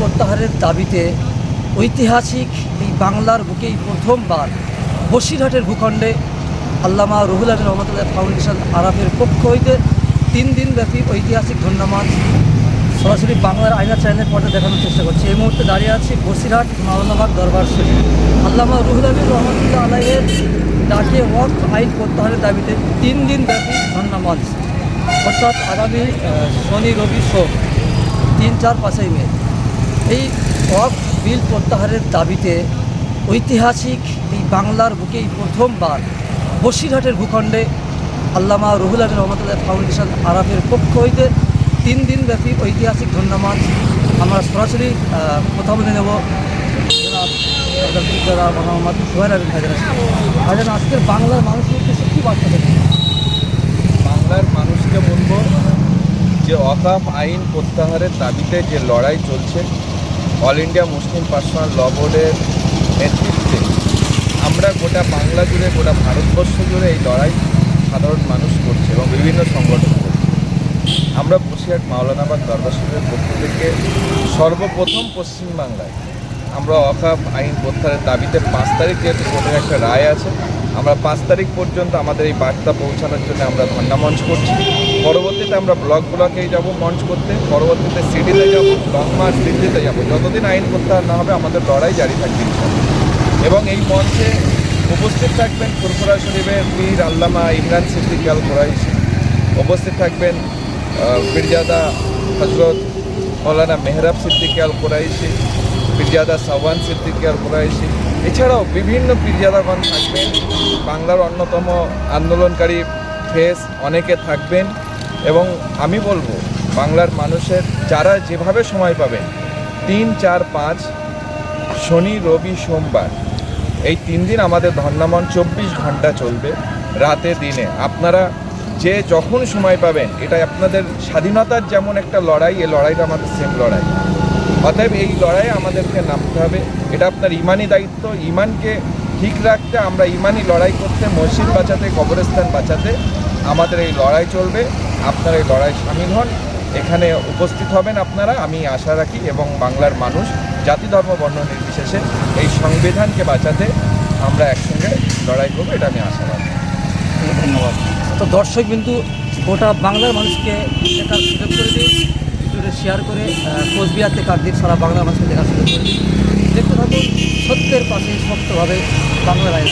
প্রত্যাহারের দাবিতে ঐতিহাসিক এই বাংলার বুকেই প্রথমবার বসিরহাটের ভূখণ্ডে আল্লামা রুহুল আমিন রহমতুল্লাহ ফাউন্ডেশন আরাফের পক্ষ হইতে তিন দিনব্যাপী ঐতিহাসিক ধন্যবাদ সরাসরি বাংলার আয়না চ্যানেলের পর্দা দেখানোর চেষ্টা করছি। এই মুহূর্তে দাঁড়িয়ে আছি বসিরহাট মাওলানাবাদ দরবার শরীফ। আল্লামা রুহুল আমিন রহমতুল্লাহ আলাইয়ের ডাকে ওয়াক আইন প্রত্যাহারের দাবিতে তিন দিন ব্যাপী ধন্যবাদ। অর্থাৎ আগামী শনি, রবি, সোম, তিন, চার, পাঁচই মে। এই ওয়াক বিল প্রত্যাহারের দাবিতে ঐতিহাসিক এই বাংলার বুকে এই প্রথমবার বসিরহাটের ভূখণ্ডে আল্লামা রুহুল আমিন রহমতুল্লাহ ফাউন্ডেশন আরাফের পক্ষ হইতে তিন দিনব্যাপী ঐতিহাসিক ধন্যবাদ। আমরা সরাসরি কথা বলে নেব। মোহাম্মদ সোহেল ভাইজান ভাইজান, আজকের বাংলার মানুষের উদ্দেশ্যে কী বার্তা দেবেন বাংলার মানুষকে বলব যে অকাফ আইন প্রত্যাহারের দাবিতে যে লড়াই চলছে all India Muslim personal law বোর্ডের নেতৃত্বে, আমরা গোটা বাংলা জুড়ে, গোটা ভারতবর্ষ জুড়ে এই লড়াই সাধারণ মানুষ করছে এবং বিভিন্ন সংগঠন করছে। আমরা বসিরহাট মাওলানাবাদ দরবার পক্ষ থেকে সর্বপ্রথম পশ্চিমবাংলায় আমরা অকাফ আইন প্রত্যাহারের দাবিতে পাঁচ তারিখ যেহেতু কোর্টের একটা রায় আছে, আমরা পাঁচ তারিখ পর্যন্ত আমাদের এই বার্তা পৌঁছানোর জন্য আমরা ধর্ণা মঞ্চ করছি। পরবর্তীতে আমরা ব্লক ব্লকেই যাব মঞ্চ করতে। পরবর্তীতে সিটিতে যাব লং মার্চ দিল্লিতে যাব। যতদিন আইন প্রত্যাহার না হবে আমাদের লড়াই জারি থাকবে এবং এই মঞ্চে উপস্থিত থাকবেন ফুরফুরা শরীফের পীর আল্লামা ইমরান সিদ্দিক আল কোরাইশি। উপস্থিত থাকবেন আহ, পীরজাদা হজরত মৌলানা মেহরাব সিদ্দিক আল কোরাইশি পীরজাদা সাওয়ান সিদ্দিক আল কোরাইশি। এছাড়াও বিভিন্ন পীরজাদাগণ থাকবেন। বাংলার অন্যতম আন্দোলনকারী ফেস অনেকে থাকবেন। এবং আমি বলব, বাংলার মানুষের যারা যেভাবে সময় পাবেন, তিন, চার, পাঁচ, শনি, রবি, সোমবার, এই তিন দিন আমাদের ধর্নামন চব্বিশ ঘণ্টা চলবে, রাতে, দিনে। আপনারা যে যখন সময় পাবেন এটা আপনাদের স্বাধীনতার যেমন একটা লড়াই এই লড়াইটা আমাদের সেম লড়াই। অতএব এই লড়াইয়ে আমাদেরকে নামতে হবে, এটা আপনার ইমানি দায়িত্ব। ইমানকে ঠিক রাখতে, আমরা ইমানি লড়াই করতে, মসজিদ বাঁচাতে, কবরস্থান বাঁচাতে আমাদের এই লড়াই চলবে। আপনারা এই লড়াই সামিল হন। এখানে উপস্থিত হবেন আপনারা, আমি আশা রাখি, এবং বাংলার মানুষ, জাতি, ধর্ম, বর্ণ নির্বিশেষে এই সংবিধানকে বাঁচাতে আমরা একসঙ্গে লড়াই করব, এটা আমি আশা রাখি। ধন্যবাদ। তো দর্শক কিন্তু গোটা বাংলার মানুষকে দেখার সুযোগ করে দিই শেয়ার করে কোচবিহার থেকে কাকদ্বীপ সারা বাংলার মানুষকে দেখার সুযোগ করে দেখতে থাকুন, সত্যের পাশে শক্তভাবে বাংলা রায়